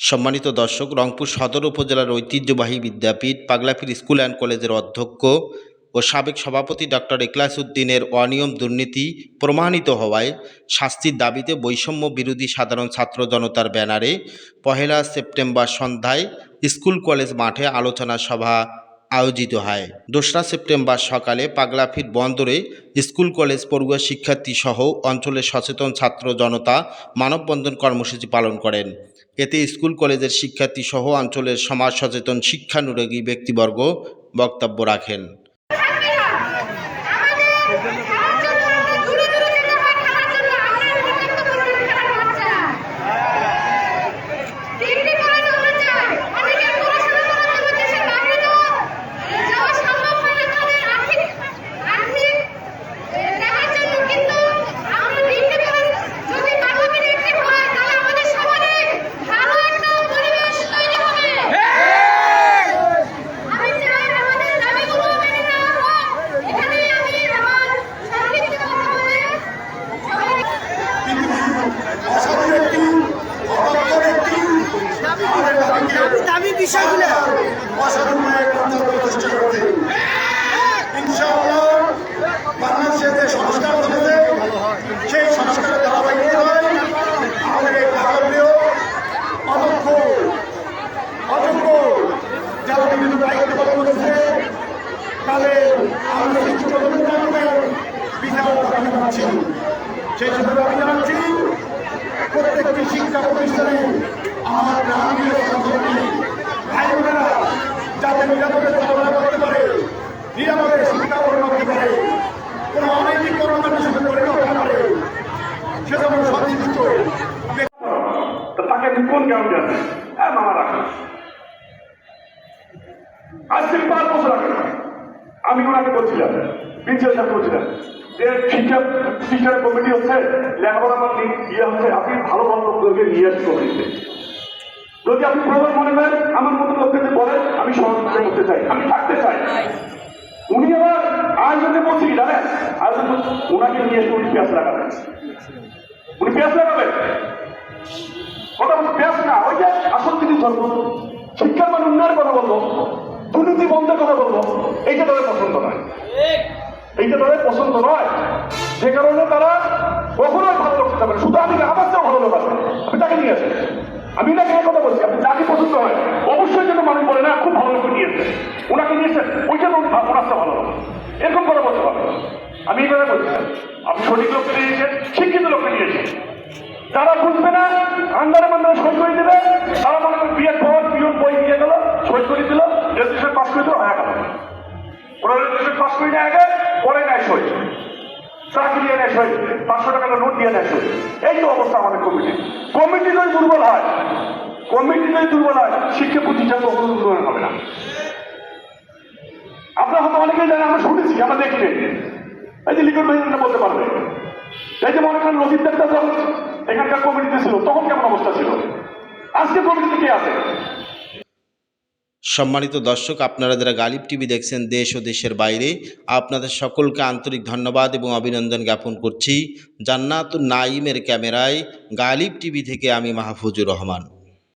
সম্মানিত দর্শক, রংপুর সদর উপজেলার ঐতিহ্যবাহী বিদ্যাপীঠ, পাগলাপীর স্কুল অ্যান্ড কলেজের অধ্যক্ষ ও সাবেক সভাপতি ডক্টর এখলাস উদ্দিনের অনিয়ম দুর্নীতি প্রমাণিত হওয়ায় শাস্তির দাবিতে বৈষম্য বিরোধী সাধারণ ছাত্র জনতার ব্যানারে পহেলা সেপ্টেম্বর সন্ধ্যায় স্কুল কলেজ মাঠে আলোচনা সভা আয়োজিত হয়। দোসরা সেপ্টেম্বর সকালে পাগলাফির বন্দরে স্কুল, কলেজ, পড়ুয়া শিক্ষার্থী সহ অঞ্চলের সচেতন ছাত্র জনতা মানববন্ধন কর্মসূচি পালন করেন। এতে স্কুল, কলেজের শিক্ষার্থী সহ অঞ্চলের সমাজ সচেতন শিক্ষানুরাগী ব্যক্তিবর্গ বক্তব্য রাখেন আমি চাই আমাদের দাবিগুলো মেনে নেওয়া হোক এখানেই আমি আমার সংক্ষিপ্ত কথা বলে সবাই অসাধু একটি অপরাধ একটি দামি বিষয়গুলো অসাধু মায়ের কথা প্রতিষ্ঠা করতে ইনশাআল্লাহ বাংলাদেশে যে সংস্কার হয়েছে সেই সংস্কারের ধারাবাহিকতায় আমাদের এই ভারতীয় অদক্ষ অযোগ্য যারা বিভিন্ন দায়িত্ব পালন করেছে তাদের আমরা শিক্ষিত বিচার দাবি জানাচ্ছি সেই জন্য দাবি জানাচ্ছি, প্রত্যেকটি শিক্ষা প্রতিষ্ঠানে আমার গ্রামীণ সহযোগী ভাই বোনেরা যাতে নিরাপদে চলাফেরা করতে পারে নিরাপদে শিক্ষা গ্রহণ করতে পারে কোনো অনৈতিক কর্মকাণ্ডের সাথে পরিণত না পারে সেজন্য সন্তুষ্ট তো তাকে আমি ওনাকে বলছিলাম প্রিন্সিপাল সাহেব বলছিলাম যে শিক্ষা শিক্ষার কমিটি হচ্ছে লেখাপড়া ইয়ে হচ্ছে আপনি ভালো ভালো লোকদেরকে নিয়ে আসি কমিটিতে যদি আপনি প্রবল মনে করেন আমার মতো লোকদেরকে বলেন আমি সহযোগিতা করতে চাই আমি থাকতে চাই উনি আবার আয়োজনে বলছি জানেন আয়োজন ওনাকে নিয়ে এসে উনি পেঁয়াজ লাগাবেন উনি পেঁয়াজ লাগাবেন না, ওই যে আসল জিনিস ধরবো শিক্ষার মান উন্নয়নের কথা বলব, দুর্নীতি বন্ধের কথা বলব, এইটা তাদের পছন্দ নয়। এইটা তাদের পছন্দ নয়। যে কারণে তারা কখনোই ভালো লোক থাকবে শুধু আমি আমার চেয়েও ভালো লোক আছে। আপনি তাকে নিয়ে আসেন আমি না এই কথা বলছি, আপনি যাকে পছন্দ হয়। অবশ্যই যেন মানুষ বলে, না, খুব ভালো লোক নিয়েছে ওনাকে নিয়েছেন ওইটা ওনার চেয়ে ভালো লোক। এরকম কথা বলতে পারবে আমি এই কথা বলছি আপনি সঠিক লোককে নিয়েছেন শিক্ষিত লোককে যারা বুঝবে না, আন্দারে মান্দারে সই করে দেবে। তারা মনে করে বিয়ের পর পিওন বই দিয়ে গেল সই করে দিল রেজিস্ট্রেশন পাস করে দিল, হয়ে গেল ওরা রেজিস্ট্রেশন পাস করে দেয় আগে, পরে নেয় সই। চাকরি দিয়ে নেয় সই, পাঁচশো টাকা নোট দিয়ে নেয় সই। এই তো অবস্থা আমাদের কমিটি। কমিটি যদি দুর্বল হয়, কমিটি যদি দুর্বল হয়, শিক্ষা প্রতিষ্ঠান কখনো উন্নয়ন হবে না। আপনার হয়তো অনেকেই জানেন, আমরা শুনেছি, আমরা দেখিনি এই যে লিখন বলতে পারবে। এই যে মনে করেন দেবতা যখন এখানকার কমিটিতে ছিল, তখন কেমন অবস্থা ছিল? আজকে কমিটিতে কে আছে? সম্মানিত দর্শক, আপনারা যারা গালিব টিভি দেখছেন দেশ ও দেশের বাইরে, আপনাদের সকলকে আন্তরিক ধন্যবাদ এবং অভিনন্দন জ্ঞাপন করছি জান্নাতুন নাইমের ক্যামেরায় গালিব টিভি থেকে আমি মাহফুজুর রহমান।